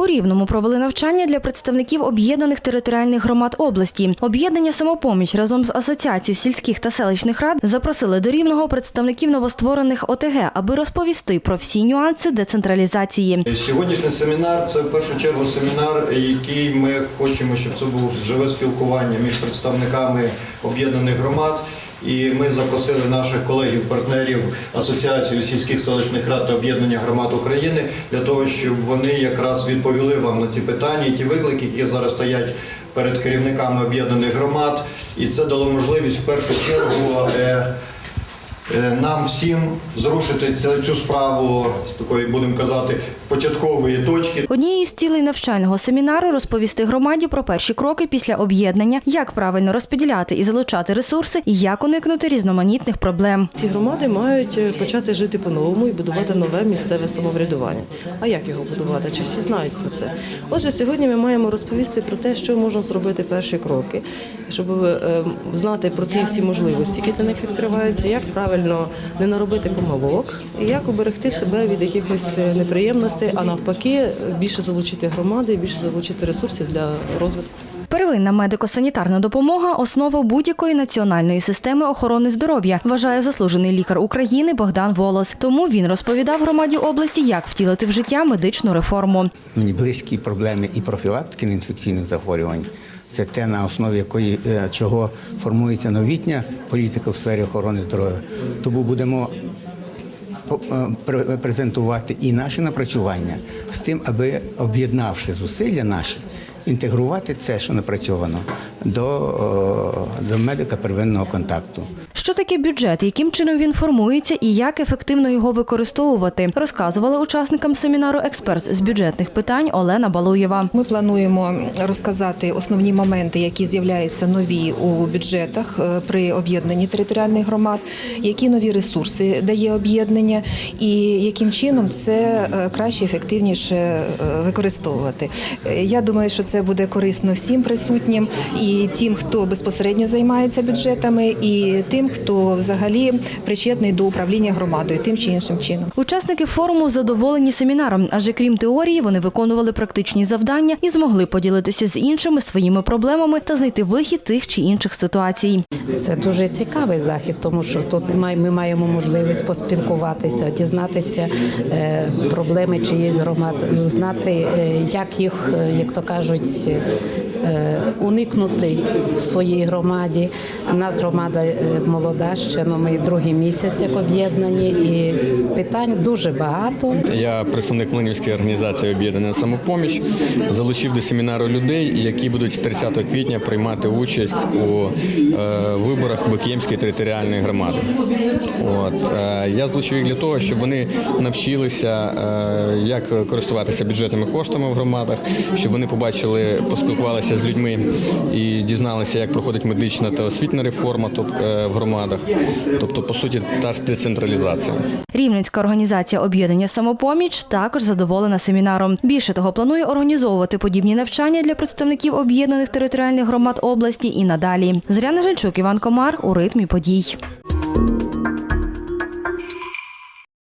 У Рівному провели навчання для представників об'єднаних територіальних громад області. Об'єднання самопоміч разом з асоціацією сільських та селищних рад запросили до Рівного представників новостворених ОТГ, аби розповісти про всі нюанси децентралізації. Сьогоднішній семінар це в першу чергу семінар, який ми хочемо, щоб це було живе спілкування між представниками об'єднаних громад. І ми запросили наших колегів, партнерів Асоціації сільських селищних рад та об'єднання громад України для того, щоб вони якраз відповіли вам на ці питання і ті виклики, які зараз стоять перед керівниками об'єднаних громад. І це дало можливість в першу чергу. Е, Нам всім зрушити цю цю справу з такої, будемо казати, початкової точки. Однією з цілей навчального семінару розповісти громаді про перші кроки після об'єднання, як правильно розподіляти і залучати ресурси, і як уникнути різноманітних проблем. Ці громади мають е, почати жити по-новому і будувати нове місцеве самоврядування. А як його будувати? Чи всі знають про це? Отже, сьогодні ми маємо розповісти про те, що можна зробити перші кроки, щоб е, знати про ті всі можливості, які для них відкриваються, як правильно не наробити помилок, і як уберегти себе від якихось е, неприємностей, а навпаки, більше залучити громади, більше залучити ресурсів для розвитку. Первинна медико-санітарна допомога основа будь-якої національної системи охорони здоров'я, вважає заслужений лікар України Богдан Волос. Тому він розповідав громаді області, як втілити в життя медичну реформу. Мені близькі проблеми і профілактики неінфекційних захворювань. Це те, на основі якої е, чого формується новітня політика в сфері охорони здоров'я. Тому будемо е, пре- презентувати і наші напрацювання з тим, аби об'єднавши зусилля наші, інтегрувати це, що напрацьовано, до, е, до медика первинного контакту. Що таке бюджет, яким чином він формується і як ефективно його використовувати, розказувала учасникам семінару експерт з бюджетних питань Олена Балуєва. Ми плануємо розказати основні моменти, які з'являються нові у бюджетах е, при об'єднанні територіальних громад, які нові ресурси дає об'єднання, і яким чином це е, краще, ефективніше е, використовувати. Я думаю, що це буде корисно всім присутнім, і тим, хто безпосередньо займається бюджетами, і тим, хто взагалі причетний до управління громадою, тим чи іншим чином. Учасники форуму задоволені семінаром, адже крім теорії, вони виконували практичні завдання і змогли поділитися з іншими своїми проблемами та знайти вихід тих чи інших ситуацій. Це дуже цікавий захід, тому що тут ми маємо можливість поспілкуватися, дізнатися е, проблеми чиїсь громад, знати, е, як їх, е, як то кажуть, уникнути в своїй громаді. У нас громада е, молода, ще ну, ми другий місяць як об'єднані, і питань дуже багато. Я представник Млинівської організації Об'єднана самопоміч. Залучив до семінару людей, які будуть 30 квітня приймати участь у е, виборах Бакіємської територіальної громади. От е, я залучив їх для того, щоб вони навчилися, е, як користуватися бюджетними коштами в громадах, щоб вони побачили, поспілкувалися з людьми і дізналися, як проходить медична та освітня реформа е, в громадах. Тобто, по суті, та децентралізація. Рівненська організація об'єднання самопоміч також задоволена семінаром. Більше того, планує організовувати подібні навчання для представників об'єднаних територіальних громад області і надалі. Зоряна Жильчук, Іван Комар у ритмі подій.